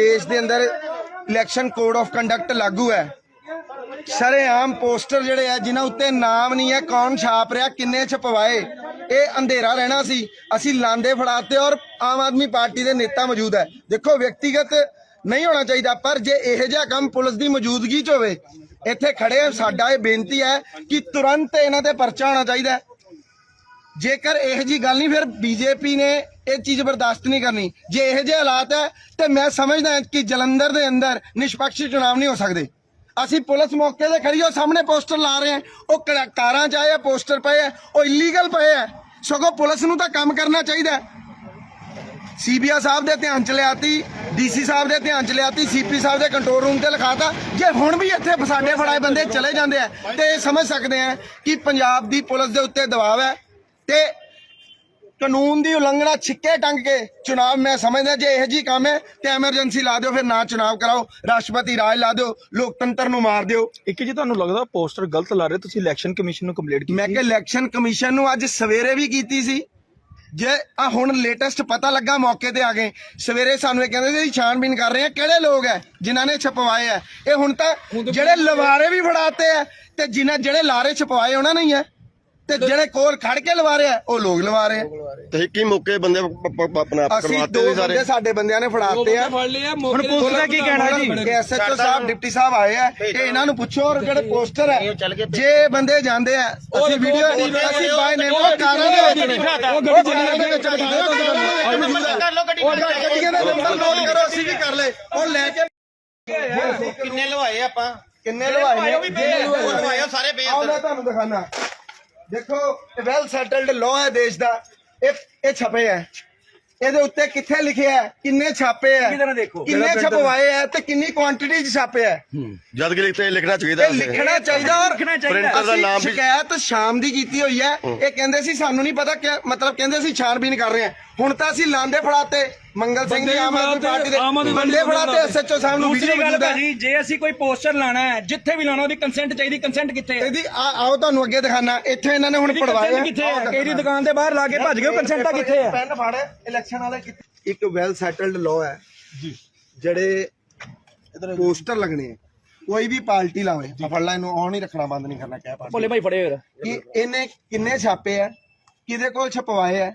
ਦੇਸ਼ ਦੇ ਅੰਦਰ ਇਲੈਕਸ਼ਨ ਕੋਡ ਆਫ ਕੰਡਕਟ ਲਾਗੂ ਹੈ। ਸ਼ਰੇਆਮ ਪੋਸਟਰ ਜਿਹੜੇ ਆ, ਜਿਨ੍ਹਾਂ ਉੱਤੇ ਨਾਮ ਨਹੀਂ ਹੈ, ਕੌਣ ਛਾਪ ਰਿਹਾ, ਕਿੰਨੇ ਛਪਵਾਏ, ਇਹ ਅੰਧੇਰਾ ਰਹਿਣਾ ਸੀ। ਅਸੀਂ ਲਾਂਦੇ ਫੜਾਤੇ ਔਰ ਆਮ ਆਦਮੀ ਪਾਰਟੀ ਦੇ ਨੇਤਾ ਮੌਜੂਦ ਹੈ। ਦੇਖੋ, ਵਿਅਕਤੀਗਤ ਨਹੀਂ ਹੋਣਾ ਚਾਹੀਦਾ, ਪਰ ਜੇ ਇਹੋ ਜਿਹਾ ਕੰਮ ਪੁਲਿਸ ਦੀ ਮੌਜੂਦਗੀ 'ਚ ਹੋਵੇ, ਇੱਥੇ ਖੜੇ ਸਾਡਾ ਇਹ ਬੇਨਤੀ ਹੈ ਕਿ ਤੁਰੰਤ ਇਹਨਾਂ ਤੇ ਪਰਚਾ ਹੋਣਾ ਚਾਹੀਦਾ ਜੇਕਰ ਇਹੋ ਜੀ ਗੱਲ ਨਹੀਂ, ਫਿਰ ਬੀਜੇਪੀ ਨੇ ਇਹ ਚੀਜ਼ ਬਰਦਾਸ਼ਤ ਨਹੀਂ ਕਰਨੀ। ਜੇ ਇਹੋ ਜਿਹੇ ਹਾਲਾਤ ਹੈ, ਤੇ ਮੈਂ ਸਮਝਦਾ ਕਿ ਜਲੰਧਰ ਦੇ ਅੰਦਰ ਨਿਸ਼ਪਕਸ਼ ਚੁਣਾਵ ਨਹੀਂ ਹੋ ਸਕਦੇ। ਅਸੀਂ ਪੁਲਿਸ ਮੌਕੇ ਤੇ ਖੜੀ ਹੋ ਸਾਹਮਣੇ ਪੋਸਟਰ ਲਾ ਰਹੇ ਹਾਂ। ਉਹ ਕ- ਚ ਆਏ ਪੋਸਟਰ ਪਏ ਆ, ਉਹ ਇਲੀਗਲ ਪਏ ਆ। ਸਗੋਂ ਪੁਲਿਸ ਨੂੰ ਤਾਂ ਕੰਮ ਕਰਨਾ ਚਾਹੀਦਾ ਹੈ। ਸੀਬੀਆ ਸਾਹਿਬ ਦੇ ਧਿਆਨ ਚ ਲਿਆਤੀ, ਡੀਸੀ ਸਾਹਿਬ ਦੇ ਧਿਆਨ ਚ ਲਿਆਤੀ, ਸੀਪੀ ਸਾਹਿਬ ਦੇ ਕੰਟਰੋਲ ਰੂਮ ਤੇ ਲਿਖਾਤਾ। ਜੇ ਹੁਣ ਵੀ ਇੱਥੇ ਫਸਾਡੇ ਫੜਾਏ ਬੰਦੇ ਚਲੇ ਜਾਂਦੇ ਆ, ਤੇ ਇਹ ਸਮਝ ਸਕਦੇ ਆ ਕਿ ਪੰਜਾਬ ਦੀ ਪੁਲਿਸ ਦੇ ਉੱਤੇ ਦਬਾਅ ਹੈ। ਤੇ ਕਾਨੂੰਨ ਦੀ ਉਲੰਘਣਾ ਛਿੱਕੇ ਟੰਗ ਕੇ ਚੁਣਾਵ ਮੈਂ ਸਮਝਦਾ ਜੇ ਇਹੋ ਜੀ ਕੰਮ ਹੈ ਤੇ ਐਮਰਜੈਂਸੀ ਲਾ ਦਿਓ ਫਿਰ ਨਾ ਚੁਣਾਵ ਕਰਾਓ ਰਾਸ਼ਟਰਪਤੀ ਰਾਜ ਲਾ ਦਿਓ ਲੋਕਤੰਤਰ ਨੂੰ ਮਾਰ ਦਿਓ। ਇੱਕ ਜੀ ਤੁਹਾਨੂੰ ਲੱਗਦਾ ਪੋਸਟਰ ਗਲਤ ਲਾ ਰਹੇ ਤੁਸੀਂ ਇਲੈਕਸ਼ਨ ਕਮਿਸ਼ਨ ਨੂੰ ਕੰਪਲੀਟ ਕੀਤੀ? ਮੈਂ ਕਿ ਇਲੈਕਸ਼ਨ ਕਮਿਸ਼ਨ ਨੂੰ ਅੱਜ ਸਵੇਰੇ ਵੀ ਕੀਤੀ ਸੀ। ਜੇ ਆ ਹੁਣ ਲੇਟੈਸਟ ਪਤਾ ਲੱਗਾ ਮੌਕੇ ਤੇ ਆ ਗਏ। ਸਵੇਰੇ ਸਾਨੂੰ ਇਹ ਕਹਿੰਦੇ ਸੀ ਛਾਣਬੀਨ ਕਰ ਰਹੇ ਆ ਕਿਹੜੇ ਲੋਕ ਹੈ ਜਿਨ੍ਹਾਂ ਨੇ ਛਪਵਾਏ ਆ ਇਹ ਹੁਣ ਤਾਂ ਜਿਹੜੇ ਲਵਾਰੇ ਵੀ ਫੜਾਤੇ ਆ ਤੇ ਜਿਨ੍ਹਾਂ ਜਿਹੜੇ ਲਾਰੇ ਛਪਵਾਏ ਉਹਨਾਂ ਨੇ ਹੀ। ਤੇ ਜਿਹੜੇ ਕੋਲ ਖੜ ਕੇ ਲਵਾ ਰਹੇ ਉਹ ਲੋਕ ਲਵਾ ਰਹੇ ਆ। ਤੇ ਕੀ ਮੌਕੇ ਬੰਦੇ ਪ- ਪ- ਆਪਣਾ ਅਸੀਂ ਕਰਵਾਤੇ ਦੋ ਸੀ ਸਾਰੇ। ਬੰਦੇ ਸਾਡੇ ਬੰਦਿਆਂ ਨੇ ਫੜਾਤੇ ਆ। ਹੁਣ ਪੁਲਿਸ ਦਾ ਕੀ ਕਹਿਣਾ ਜੀ? ਐਸਐਚਓ ਸਾਹਿਬ ਡਿਪਟੀ ਸਾਹਿਬ ਆਏ ਆ ਇਹ ਇਹਨਾਂ ਨੂੰ ਪੁੱਛੋ ਔਰ ਜਿਹੜੇ ਪੋਸਟਰ ਹੈ ਜੇ ਬੰਦੇ ਜਾਂਦੇ ਆ ਅਸੀਂ ਵੀਡੀਓ ਅਸੀਂ ਬਾਈ ਨੇ ਉਹ ਕਾਰਾਂ ਦੇ ਵਿੱਚ ਨੇ ਉਹ ਗੱਡੀ ਦੇ ਵਿੱਚ ਬਿਠਾਓ ਉਹ ਗੱਡੀਆਂ ਦਾ ਨੰਬਰ ਨੋਟ ਕਰੋ ਅਸੀਂ ਵੀ ਕਰ ਲੈ ਉਹ ਲੈ ਕੇ ਕਿੰਨੇ ਲਵਾਏ ਆਪਾਂ? ਕਿੰਨੇ ਲਵਾਏ? ਨੇ ਜੇ ਲਵਾਏ ਸਾਰੇ ਆਓ ਮੈਂ ਤੁਹਾਨੂੰ ਦਿਖਾਣਾ ਦੇਖੋ ਵੈਲ ਸੈਟਲਡ ਲਾਅ ਹੈ ਦੇਸ਼ ਦਾ। ਇਹ ਇਹ ਛਪੇ ਹੈ। ਇਹਦੇ ਉੱਤੇ ਕਿੱਥੇ ਲਿਖਿਆ ਹੈ? ਕਿੰਨੇ ਛਾਪੇ ਹੈ? ਕਿੰਨੇ ਛਪਵਾਏ ਹੈ ਤੇ ਕਿੰਨੀ ਕੁਆਂਟੀਟੀ ਚ ਛਾਪੇ ਹੈ? ਜਦ ਕਿ ਲਿਖਤੇ ਲਿਖਣਾ ਚਾਹੀਦਾ ਇਹ ਲਿਖਣਾ ਚਾਹੀਦਾ ਔਰ ਪ੍ਰਿੰਟਰ ਦਾ ਨਾਮ ਵੀ ਸ਼ਿਕਾਇਤ ਸ਼ਾਮ ਦੀ ਕੀਤੀ ਹੋਈ ਹੈ। ਇਹ ਕਹਿੰਦੇ ਸੀ ਸਾਨੂੰ ਨਹੀਂ ਪਤਾ ਕਿ ਮਤਲਬ ਕਹਿੰਦੇ ਸੀ ਛਾਣਬੀਨ ਕਰ ਰਹੇ ਹਾਂ। ਹੁਣ ਤਾਂ ਅਸੀਂ ਲਾਂਦੇ ਫੜਾਤੇ। ਮੰਗਲ ਸਿੰਘ ਜੀ ਆਮ ਆਦਮੀ ਪਾਰਟੀ ਦੇ ਬੰਦੇ ਫੜਾਤੇ ਐਸਐਚਓ ਸਾਹਿਬ ਨੂੰ ਵੀਡੀਓ ਗੱਲ ਮੌਜੂਦ ਹੈ ਭਾਜੀ ਜੇ ਅਸੀਂ ਕੋਈ ਪੋਸਟਰ ਲਾਣਾ ਹੈ ਜਿੱਥੇ ਵੀ ਲਾਣਾ ਉਹਦੀ ਕੰਸੈਂਟ ਚਾਹੀਦੀ ਕੰਸੈਂਟ ਕਿੱਥੇ ਹੈ? ਇਹਦੀ ਆਓ ਤੁਹਾਨੂੰ ਅੱਗੇ ਦਿਖਾਣਾ ਇੱਥੇ ਇਹਨਾਂ ਨੇ ਹੁਣ ਪੜਵਾਇਆ। ਕਿੱਥੇ ਹੈ? ਕਿਹੜੀ ਦੁਕਾਨ ਦੇ ਬਾਹਰ ਲਾ ਕੇ ਭੱਜ ਗਏ ਕੰਸੈਂਟ ਕਿੱਥੇ ਹੈ? ਪੈਨ ਫੜ ਇਲੈਕਸ਼ਨ ਵਾਲੇ ਕਿੱਥੇ ਇੱਕ ਵੈਲ ਸੈਟਲਡ ਲਾਅ ਹੈ। ਜੀ। ਜਿਹੜੇ ਪੋਸਟਰ ਲੱਗਣੇ ਆ ਕੋਈ ਵੀ ਪਾਰਟੀ ਲਾਵੇ ਫੜ ਲੈ ਇਹਨੂੰ ਆਨ ਹੀ ਰੱਖਣਾ ਬੰਦ ਨਹੀਂ ਕਰਨਾ ਕਹਿ ਪਾਰਟੀ। ਭੋਲੇ ਭਾਈ ਫੜੇ ਹੋਏ ਇਹਨੇ ਕਿੰਨੇ ਛਾਪੇ ਆ ਕਿਹਦੇ ਕੋਲ ਛਪਵਾਏ ਆ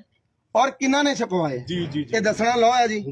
ਔਰ ਕਿਹਨਾਂ ਨੇ ਛਪਵਾਏ? ਜੀ ਜੀ ਇਹ ਦੱਸਣਾ ਲਾਅ ਹੈ ਜੀ।